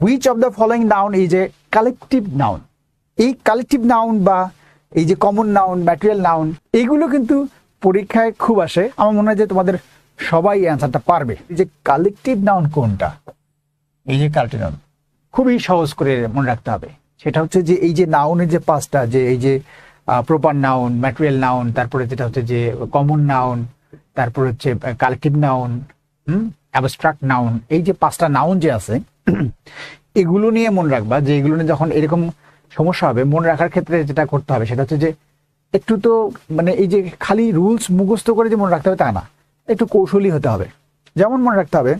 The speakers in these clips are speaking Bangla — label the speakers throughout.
Speaker 1: Which of the following noun এই যে কালেকটিভ নাউন এই কালেকটিভ নাউন বা এই যে কমন নাউন ম্যাটেরিয়াল নাউন এগুলো কিন্তু পরীক্ষায় খুব আসে। আমার মনে হয় যে তোমাদের সবাই অ্যান্সারটা পারবে। এই যে কালেকটিভ নাউন কোনটা? এই যে কালেকটিভ নাউন খুবই সহজ করে মনে রাখতে হবে। সেটা হচ্ছে যে এই যে নাউনের যে পাঁচটা, যে এই যে প্রপার নাউন ম্যাটেরিয়াল নাউন তারপরে যেটা হচ্ছে যে কমন নাউন তারপর হচ্ছে collective noun hmm abstract noun এই যে পাঁচটা নাউন যে আছে এগুলো নিয়ে মনে রাখবা, যে এগুলো নিয়ে যখন এরকম সমস্যা হবে, মনে রাখার ক্ষেত্রে যেটা করতে হবে সেটা হচ্ছে যে একটু তো মানে এই যে খালি রুলস মুখস্থ করে যে মনে রাখতে হবে তা না, একটু কৌশলী হতে হবে। যেমন মনে রাখতে হবে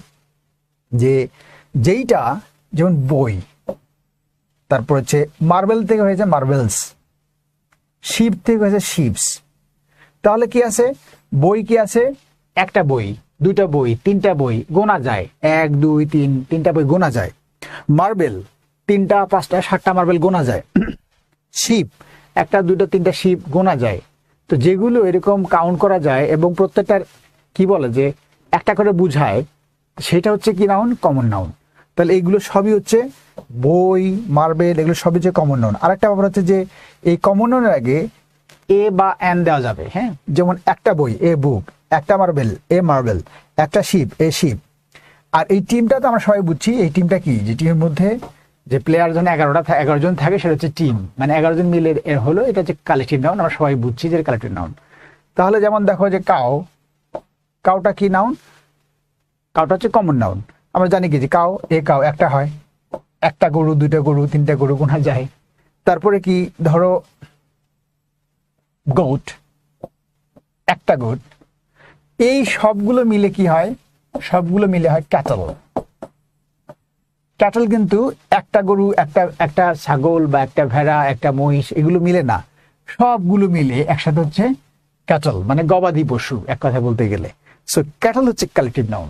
Speaker 1: যে যেইটা, যেমন বই, তারপর হচ্ছে মার্বেল থেকে হয়েছে মার্বেলস শিপ থেকে হয়েছে শিপস তাহলে কি আছে? বই কি আছে? একটা বই। দুইটা বই, তিনটা বই গোনা যায়। এক, দুই, তিন, তিনটা বই গোনা যায়। মার্বেল, তিনটা, পাঁচটা, সাতটা মার্বেল গোনা যায়। শিপ, একটা দুটো তিনটা শিপ গোনা যায়। তো যেগুলো এরকম কাউন্ট করা যায় এবং প্রত্যেকটার কি বলে যে একটা করে বুঝায়, সেটা হচ্ছে কি নাউন কমন নাউন তাহলে এইগুলো সবই হচ্ছে বই, মার্বেল, এগুলো সবই হচ্ছে কমন নাউন আরেকটা ব্যাপার হচ্ছে যে এই কমন নাউনের আগে এ বা এন দেওয়া যাবে হ্যাঁ? যেমন একটা বই এ বুক একটা মার্বেল এ মার্বেল একটা শিপ এ শিপ আর এই টিমটা তো আমরা সবাই বুঝছি, এই টিমটা কি? যে টিমের মধ্যে যে প্লেয়ার জন এগারোটা এগারো জন থাকে, সেটা হচ্ছে টিম মানে এগারো জন মিলে এর হলো, এটা হচ্ছে কালেকটিভ নাউন আমরা সবাই বুঝছি যে কালেকটিভ নাউন তাহলে যেমন দেখো যে কাও কাউটা কি নাউন কাউটা হচ্ছে কমন নাউন আমরা জানি কি যে কাউ এ কাউ একটা হয়। একটা গরু, দুইটা গরু, তিনটা গরু গোনা যায়। তারপরে কি ধরো গোট একটা গোট এই সবগুলো মিলে কি হয়? সবগুলো মিলে হয় ক্যাটল ক্যাটল কিন্তু একটা গরু, একটা একটা ছাগল বা একটা ভেড়া, একটা মহিষ, এগুলো মিলে না। সবগুলো মিলে একসাথে হচ্ছে ক্যাটল মানে গবাদি পশু, এক কথা বলতে গেলে। সো ক্যাটল হচ্ছে কালেক্টিভ নাউন